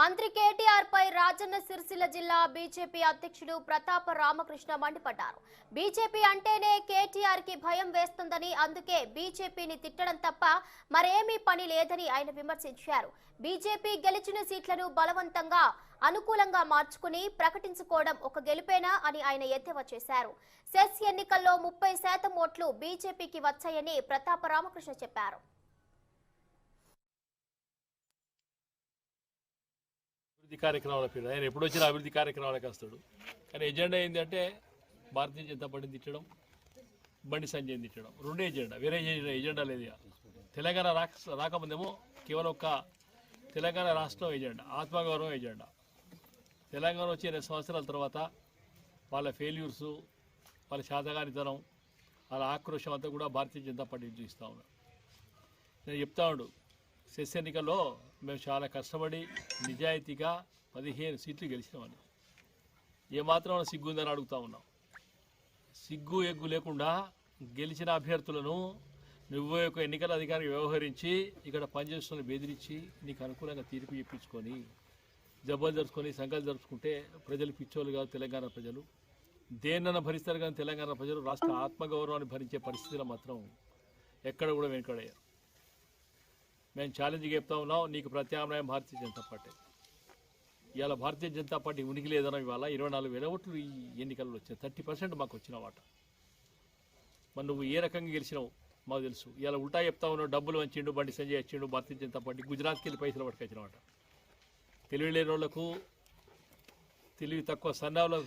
మంత్రి కేటీఆర్ పై రాజన్న సిరిసిల్ల జిల్లా బీజేపీ అధ్యక్షుడు ప్రతాప రామకృష్ణ మండిపడ్డారు. బీజేపీ అంటేనే కేటీఆర్కి భయం వేస్తుందని అందుకే బీజేపీని తిట్టడం తప్ప మరేమీ పని లేదని ఆయన విమర్శించారు. బీజేపీ గెలిచిన సీట్లను బలవంతంగా అనుకూలంగా మార్చుకుని ప్రకటించుకోవడం ఒక గెలుపేనా అని ఆయన ఎద్దేవా చేశారు. సెస్ ఎన్నికల్లో ముప్పై శాతం ఓట్లు బీజేపీకి వచ్చాయని ప్రతాప రామకృష్ణ చెప్పారు. అభివృద్ధి కార్యక్రమాల పేరు. ఆయన ఎప్పుడు వచ్చినా అభివృద్ధి కార్యక్రమాలకు వస్తాడు. కానీ ఎజెండా ఏంటంటే భారతీయ జనతా పార్టీని తిట్టడం బండి సంజయ్ తిట్టడం. రెండే ఎజెండా. వేరే ఎజెండా ఎజెండా లేదు తెలంగాణ రాక రాకముందేమో కేవలం ఒక తెలంగాణ రాష్ట్రం ఎజెండా ఆత్మగౌరవం ఎజెండా. తెలంగాణ వచ్చి ఇరవై సంవత్సరాల తర్వాత వాళ్ళ ఫెయిల్యూర్స్ వాళ్ళ శాతగానితనం వాళ్ళ ఆక్రోషం అంతా కూడా భారతీయ జనతా పార్టీ చూస్తూ ఉన్నారు నేను చెప్తా ఉండు సెస్ ఎన్నికల్లో మేము చాలా కష్టపడి నిజాయితీగా పదిహేను సీట్లు గెలిచినామని ఏమాత్రం సిగ్గు ఉందని అడుగుతా ఉన్నాం. సిగ్గు ఎగ్గు లేకుండా గెలిచిన అభ్యర్థులను నువ్వు యొక్క ఎన్నికల అధికారికి వ్యవహరించి ఇక్కడ పనిచేస్తున్న బెదిరించి నీకు అనుకూలంగా తీర్పు ఇప్పించుకొని జబ్బలు జరుపుకొని సంఘాలు జరుపుకుంటే ప్రజలు పిచ్చోళ్ళు కాదు తెలంగాణ ప్రజలు. దేన్నైనా భరిస్తారు కానీ తెలంగాణ ప్రజలు రాష్ట్ర ఆత్మగౌరవాన్ని భరించే పరిస్థితిలో మాత్రం ఎక్కడ కూడా వెనుకడయ్యారు మేము ఛాలెంజ్ చెప్తా ఉన్నాం నీకు ప్రత్యామ్నాయం భారతీయ జనతా పార్టీ. ఇవాళ భారతీయ జనతా పార్టీ ఉనికి లేదన్న ఇవాళ ఇరవై నాలుగు వేల ఓట్లు ఈ ఎన్నికల్లో వచ్చాయి. థర్టీ పర్సెంట్ మాకు వచ్చిన వాట. మరి నువ్వు ఏ రకంగా గెలిచినావు? మాకు తెలుసు. ఇవాళ ఉల్టా చెప్తా ఉన్నావు డబ్బులు వంచిండు బండి సంజయ్ వచ్చిండు భారతీయ జనతా పార్టీ గుజరాత్కి వెళ్ళి పైసలు పట్టుకొచ్చిన వాట తెలివి లేని వాళ్ళకు తెలివి తక్కువ సన్నావులకు